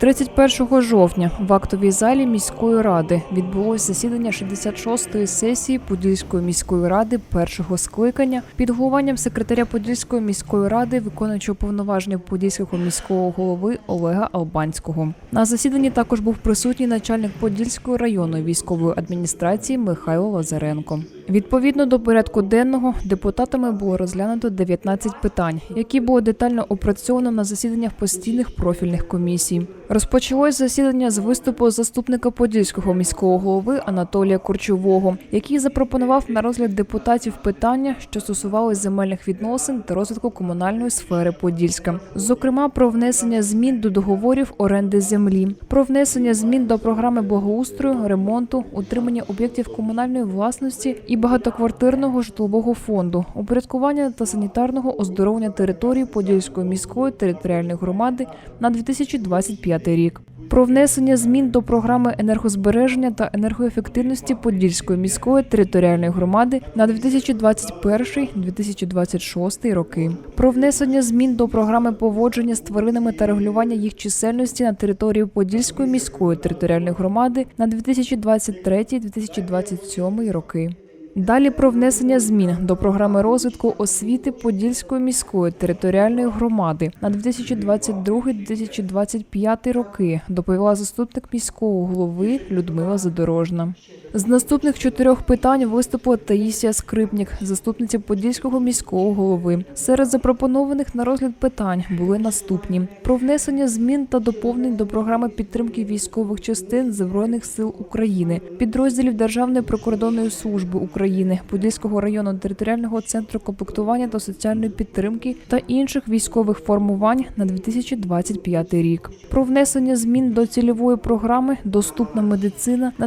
31 жовтня в актовій залі міської ради відбулось засідання 66-ї сесії Подільської міської ради першого скликання під головуванням секретаря Подільської міської ради, виконуючого повноваження Подільського міського голови Олега Албанського. На засіданні також був присутній начальник Подільської районної військової адміністрації Михайло Лазаренко. Відповідно до порядку денного депутатами було розглянуто 19 питань, які було детально опрацьовано на засіданнях постійних профільних комісій. Розпочалось засідання з виступу заступника Подільського міського голови Анатолія Корчового, який запропонував на розгляд депутатів питання, що стосувались земельних відносин та розвитку комунальної сфери Подільська, зокрема про внесення змін до договорів оренди землі, про внесення змін до програми благоустрою, ремонту, утримання об'єктів комунальної власності і багатоквартирного житлового фонду, упорядкування та санітарного оздоровлення території Подільської міської територіальної громади на 2025 рік. Про внесення змін до програми енергозбереження та енергоефективності Подільської міської територіальної громади на 2021-2026 роки. Про внесення змін до програми поводження з тваринами та регулювання їх чисельності на території Подільської міської територіальної громади на 2023-2027 роки. Далі про внесення змін до програми розвитку освіти Подільської міської територіальної громади на 2022-2025 роки доповіла заступник міського голови Людмила Задорожна. З наступних чотирьох питань виступила Таїсія Скрипнік, заступниця Подільського міського голови. Серед запропонованих на розгляд питань були наступні: про внесення змін та доповнень до програми підтримки військових частин Збройних сил України, підрозділів Державної прикордонної служби України, Подільського районного територіального центру комплектування та соціальної підтримки та інших військових формувань на 2025 рік. Про внесення змін до цільової програми Доступна медицина на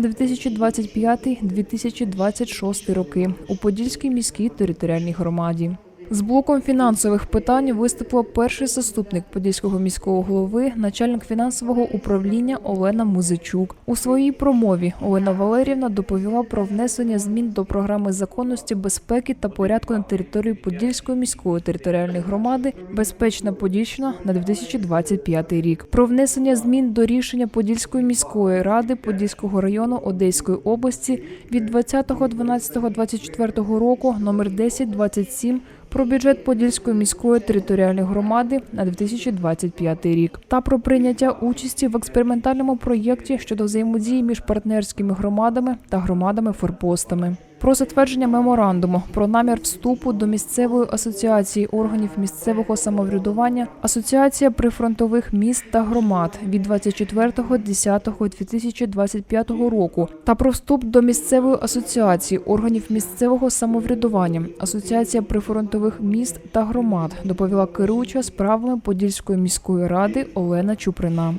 2025-2026 роки у Подільській міській територіальній громаді. З блоком фінансових питань виступила перший заступник Подільського міського голови, начальник фінансового управління Олена Музичук. У своїй промові Олена Валерівна доповіла про внесення змін до програми законності, безпеки та порядку на території Подільської міської територіальної громади Безпечна Подільщина на 2025 рік. Про внесення змін до рішення Подільської міської ради Подільського району Одеської області від 20.12.24 року номер 1027 про бюджет Подільської міської територіальної громади на 2025 рік та про прийняття участі в експериментальному проєкті щодо взаємодії між партнерськими громадами та громадами-форпостами. Про затвердження меморандуму про намір вступу до місцевої асоціації органів місцевого самоврядування Асоціація прифронтових міст та громад від 24.10.2025 року та про вступ до місцевої асоціації органів місцевого самоврядування Асоціація прифронтових міст та громад доповіла керуюча справами Подільської міської ради Олена Чуприна.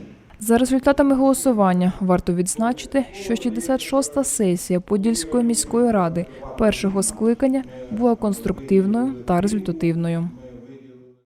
За результатами голосування варто відзначити, що 66-та сесія Подільської міської ради першого скликання була конструктивною та результативною.